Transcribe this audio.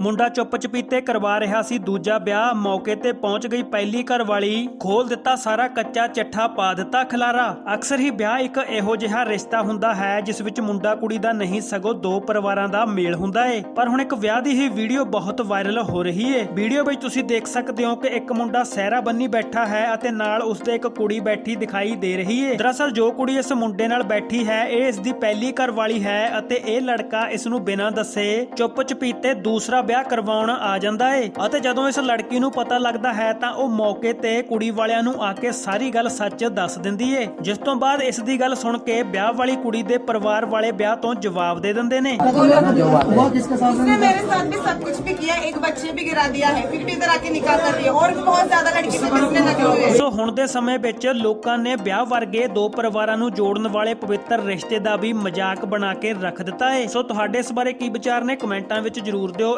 ਮੁੰਡਾ ਚੁੱਪ ਚਪੀਤੇ ਕਰਵਾ ਰਿਹਾ ਸੀ। ਦੂਜਾ ਵਿਆਹ ਮੌਕੇ ਤੇ ਪਹੁੰਚ ਗਈ ਪਹਿਲੀ ਘਰ ਵਾਲੀ। ਖੋਲ ਦਿੱਤਾ ਸਾਰਾ ਕੱਚਾ ਚੱਠਾ, ਪਾ ਦਿੱਤਾ ਖਲਾਰਾ। ਅਕਸਰ ਹੀ ਵਿਆਹ ਇੱਕ ਇਹੋ ਜਿਹਾ ਰਿਸ਼ਤਾ ਹੁੰਦਾ ਹੈ, ਜਿਸ ਵਿੱਚ ਮੁੰਡਾ ਕੁੜੀ ਦਾ ਨਹੀਂ, ਸਗੋਂ ਦੋ ਪਰਿਵਾਰਾਂ ਦਾ ਮੇਲ ਹੁੰਦਾ ਏ। ਪਰ ਹੁਣ ਇੱਕ ਵਿਆਹ ਦੀ ਹੀ ਵੀਡੀਓ ਬਹੁਤ ਵਾਇਰਲ ਹੋ ਰਹੀ ਏ। ਵੀਡੀਓ ਵਿੱਚ ਤੁਸੀਂ ਦੇਖ ਸਕਦੇ ਹੋ ਕਿ ਇੱਕ ਮੁੰਡਾ ਸਹਿਰਾ ਬੰਨੀ ਬੈਠਾ ਹੈ ਅਤੇ ਨਾਲ ਉਸਦੇ ਇੱਕ ਕੁੜੀ ਬੈਠੀ ਦਿਖਾਈ ਦੇ ਰਹੀ ਏ। ਦਰਅਸਲ ਜੋ ਕੁੜੀ ਇਸ ਮੁੰਡੇ ਨਾਲ ਬੈਠੀ ਹੈ, ਇਹ ਇਸ ਦੀ ਪਹਿਲੀ ਘਰ ਵਾਲੀ ਹੈ ਅਤੇ ਇਹ ਲੜਕਾ ਇਸ ਨੂੰ ਬਿਨਾਂ ਦੱਸੇ ਚੁੱਪ ਚਪੀਤੇ ਦੂਸਰਾ ਵਿਆਹ ਕਰਵਾਉਣ ਆ ਜਾਂਦਾ ਏ ਅਤੇ ਜਦੋਂ ਇਸ ਲੜਕੀ ਨੂੰ ਪਤਾ ਲੱਗਦਾ ਹੈ ਤਾਂ ਉਹ ਮੌਕੇ ਤੇ ਕੁੜੀ ਵਾਲਿਆਂ ਨੂੰ ਆ ਕੇ ਸਾਰੀ ਗੱਲ ਸੱਚ ਦੱਸ ਦਿੰਦੀ ਏ ਜਿਸ ਤੋਂ ਬਾਅਦ ਇਸ ਦੀ ਗੱਲ ਸੁਣ ਕੇ ਵਿਆਹ ਵਾਲੀ ਕੁੜੀ ਦੇ ਪਰਿਵਾਰ ਵਾਲੇ ਵਿਆਹ ਤੋਂ ਜਵਾਬ ਦੇ ਦਿੰਦੇ ਨੇ बहुत इसके साथ उसने मेरे साथ भी सब कुछ भी किया एक बच्चे भी गिरा दिया है फिर भी इधर आके निकाह कर दिया और भी बहुत ज्यादा लड़की पे किसने लगे हुए हैं ਸੋ ਹੁਣ ਦੇ ਸਮੇਂ ਵਿੱਚ ਲੋਕਾਂ ਨੇ ਵਿਆਹ ਵਰਗੇ ਦੋ ਪਰਿਵਾਰਾਂ ਨੂੰ ਜੋੜਨ ਵਾਲੇ ਪਵਿੱਤਰ ਰਿਸ਼ਤੇ ਦਾ ਵੀ ਮਜ਼ਾਕ ਬਣਾ ਕੇ ਰੱਖ ਦਿੱਤਾ ਹੈ ਸੋ ਤੁਹਾਡੇ ਇਸ ਬਾਰੇ ਕੀ ਵਿਚਾਰ ਨੇ ਕਮੈਂਟਾਂ ਵਿੱਚ ਜਰੂਰ ਦਿਓ